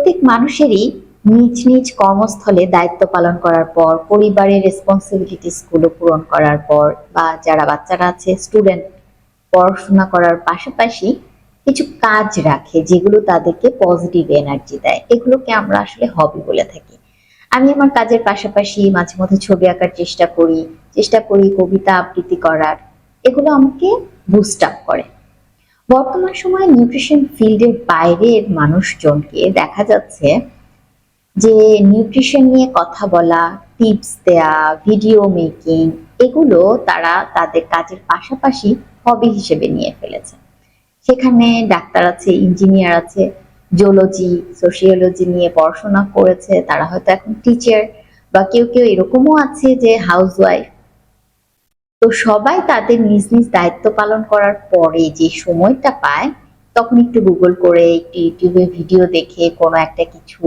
প্রত্যেক মানুষেরই নিজ নিজ কর্মস্থলে দায়িত্ব পালন করার পর, পরিবারের রেসপন্সিবিলিটিসগুলো পূরণ করার পর বা যারা বাচ্চারা আছে স্টুডেন্ট পড়াশোনা করার পাশাপাশি কিছু কাজ রাখে যেগুলো তাদেরকে পজিটিভ এনার্জি দেয়। এগুলোকে আমরা আসলে হবি বলে থাকি। আমি আমার কাজের পাশাপাশি মাঝে মধ্যে ছবি আঁকার চেষ্টা করি চেষ্টা করি কবিতা আবৃত্তি করার। এগুলো আমাকে বুস্ট আপ করে। বর্তমান সময়ে নিউট্রিশন ফিল্ডের বাইরের মানুষজনকে দেখা যাচ্ছে যে নিউট্রিশন নিয়ে কথা বলা টিপস দেয়া ভিডিও মেকিং এগুলো তারা তাদের কাজের পাশাপাশি হবি হিসেবে নিয়ে ফেলেছে। সেখানে ডাক্তার আছে ইঞ্জিনিয়ার আছে জিওলজি সোশিওলজি নিয়ে পড়াশোনা করেছে, তারা হয়তো এখন টিচার বা কেউ কেউ এরকমও আছে যে হাউস ওয়াইফ তো সবাই তাদের নিজ নিজ দায়িত্ব পালন করার পরে যে সময়টা পায়, তখন একটু গুগল করে, একটু ইউটিউবে ভিডিও দেখে, কোনো একটা কিছু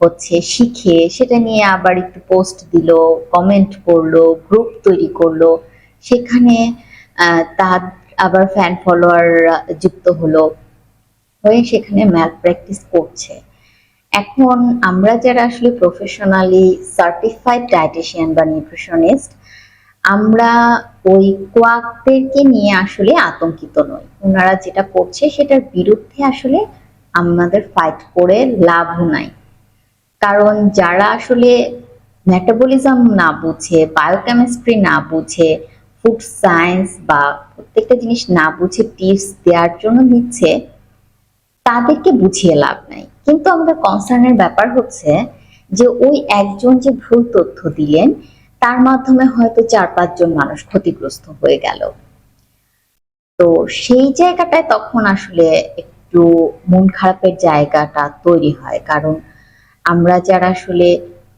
হচ্ছে শিখে, সেটা নিয়ে আবার একটু পোস্ট দিল কমেন্ট করল গ্রুপ তৈরি করল। সেখানে তার আবার ফ্যান ফলোয়ার যুক্ত হলো। হয়ে সেখানে ম্যাথ প্র্যাকটিস করছে। এখন আমরা যারা আসলে প্রফেশনালি সার্টিফাইড ডায়েটিশিয়ান বা নিউট্রিশনিস্ট আমরা ওই কোয়াকদেরকে নিয়ে আসলে আতঙ্কিত নই। ওনারা যেটা করছে সেটার বিরুদ্ধে আসলে আমাদের ফাইট করে লাভও নাই। কারণ যারা আসলে মেটাবলিজম না বুঝে বায়োকেমিস্ট্রি না বুঝে ফুড সায়েন্স বা প্রত্যেকটা জিনিস না বুঝে টিপস দেওয়ার জন্য দিচ্ছে তাদেরকে বুঝিয়ে লাভ নাই। কিন্তু আমাদের কনসার্নের ব্যাপার হচ্ছে যে ওই একজন যে ভুল তথ্য দিলেন তার মাধ্যমে হয়তো চার পাঁচজন মানুষ ক্ষতিগ্রস্ত হয়ে গেল। তো সেই জায়গাটায় তখন আসলে একটু মন খারাপের জায়গাটা তৈরি হয়। কারণ আমরা যারা আসলে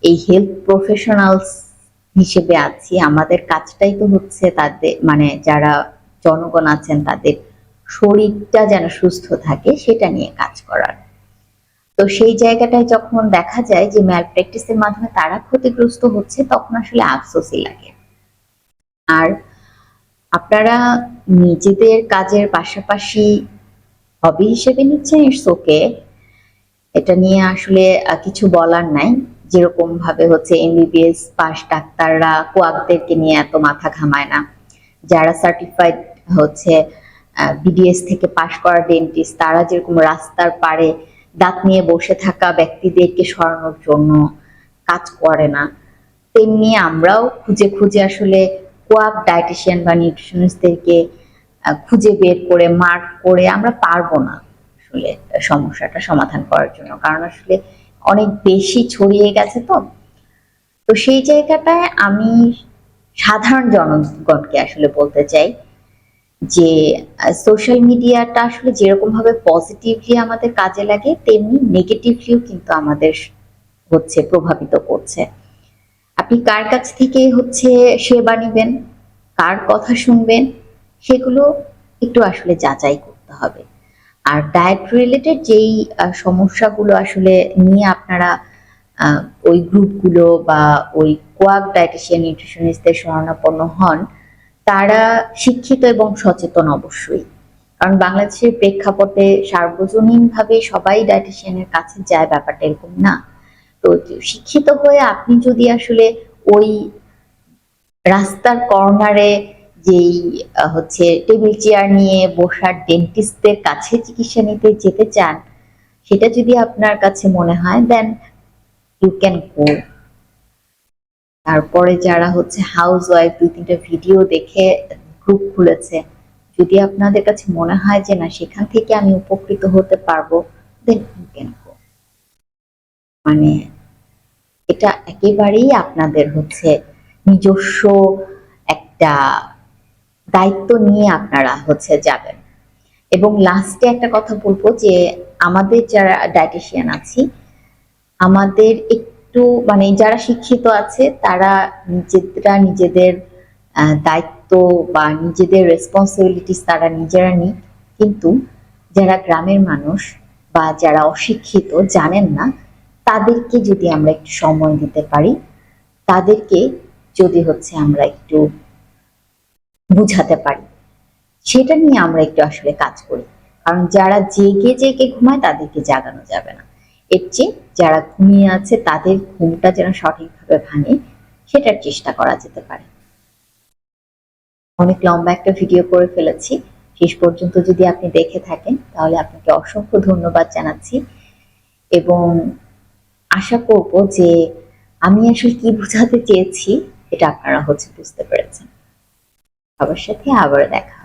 এই হেলথ প্রফেশনালস হিসেবে আছি, আমাদের কাজটাই তো হচ্ছে তাদের মানে যারা জনগণ আছেন তাদের শরীরটা যেন সুস্থ থাকে, সেটা নিয়ে কাজ করার তো সেই জায়গাটায় যখন দেখা যায় যে ম্যাল প্র্যাকটিসের মাধ্যমে তারা ক্ষতিগ্রস্ত হচ্ছে, তখন আসলে আফসোসই লাগে। আর আপনারা নিজেদের কাজের পাশাপাশি হবি হিসেবে নিচ্ছেন ইটস ওকে এটা নিয়ে আসলে কিছু বলার নাই। যেরকম ভাবে হচ্ছে এমবিবিএস পাস ডাক্তাররা কোয়াকদেরকে নিয়ে এত মাথা ঘামায় না। যারা সার্টিফাইড হচ্ছে বিডিএস থেকে পাশ করা ডেন্টিস্ট তারা যেরকম রাস্তার পারে দাঁত নিয়ে বসে থাকা ব্যক্তিদেরকে সরানোর জন্য কাজ করে না। তেমনি আমরাও খুঁজে খুঁজে আসলে কোয়াক ডায়েটিশিয়ান বা নিউট্রিশনিস্টদেরকে খুঁজে বের করে, মার্ক করে আমরা পারব না আসলে সমস্যাটা সমাধান করার জন্য। কারণ আসলে অনেক বেশি ছড়িয়ে গেছে তো। তো সেই জায়গাটায় আমি সাধারণ জনগণকে আসলে বলতে চাই যে সোশ্যাল মিডিয়াটা আসলে যেরকম ভাবে পজিটিভলি আমাদের কাজে লাগে, তেমনি নেগেটিভলিও কিন্তু আমাদের হচ্ছে প্রভাবিত করছে। আপনি কার কাছ থেকে হচ্ছে সেবা নিবেন, কার কথা শুনবেন, সেগুলো একটু আসলে যাচাই করতে হবে। আর ডায়েট রিলেটেড যেই সমস্যাগুলো আসলে নিয়ে আপনারা ওই গ্রুপগুলো বা ওই কোয়াক ডায়েটিশিয়ান নিউট্রিশনিস্টদের শরণাপন্ন হন তারা শিক্ষিত এবং সচেতন অবশ্যই। কারণ বাংলাদেশের প্রেক্ষাপটে সার্বজনীনভাবে সবাই ডায়েটিশিয়ানের কাছে যায় ব্যাপারটা এরকম না। তো শিক্ষিত হয়ে আপনি যদি আসলে ওই রাস্তার কর্নারে যেই হচ্ছে টেবিল চেয়ার নিয়ে বসার ডেন্টিস্টদের কাছে চিকিৎসা নিতে যেতে চান, সেটা যদি আপনার কাছে মনে হয় দেন ইউ ক্যান গো তারপরে যারা হচ্ছে হাউস ওয়াইফ দুই তিনটা ভিডিও দেখে গ্রুপ খুলেছে, যদি আপনাদের কাছে মনে হয় যে না, সেখান থেকে আমি উপকৃত হতে পারব দেন মানে এটা একেবারেই আপনাদের হচ্ছে নিজস্ব একটা দায়িত্ব নিয়ে আপনারা হচ্ছে যাবেন। এবং লাস্টে একটা কথা বলব যে, আমাদের যারা ডায়েটিশিয়ান আছি, আমাদের একটু মানে যারা শিক্ষিত আছে, তারা নিজেরা নিজেদের দায়িত্ব বা নিজেদের রেসপন্সিবিলিটিস তারা নিজেরা নিক। কিন্তু যারা গ্রামের মানুষ বা যারা অশিক্ষিত জানেন না, তাদেরকে যদি আমরা একটু সময় দিতে পারি, তাদেরকে যদি হচ্ছে আমরা একটু বুঝাতে পারি, সেটা নিয়ে আমরা একটু আসলে কাজ করি। কারণ যারা জেগে জেগে ঘুমায়, তাদেরকে জাগানো যাবে না। এর চেয়ে যারা ঘুমিয়ে আছে, তাদের ঘুমটা যেন সঠিকভাবে ভাঙে, সেটার চেষ্টা করা যেতে পারে। অনেক লম্বা একটা ভিডিও করে ফেলেছি। শেষ পর্যন্ত যদি আপনি দেখে থাকেন, তাহলে আপনাকে অসংখ্য ধন্যবাদ জানাচ্ছি। এবং আশা করব যে আমি আসলে কি বোঝাতে চেয়েছি, এটা আপনারা হচ্ছে বুঝতে পেরেছেন। সবার সাথে আবার দেখা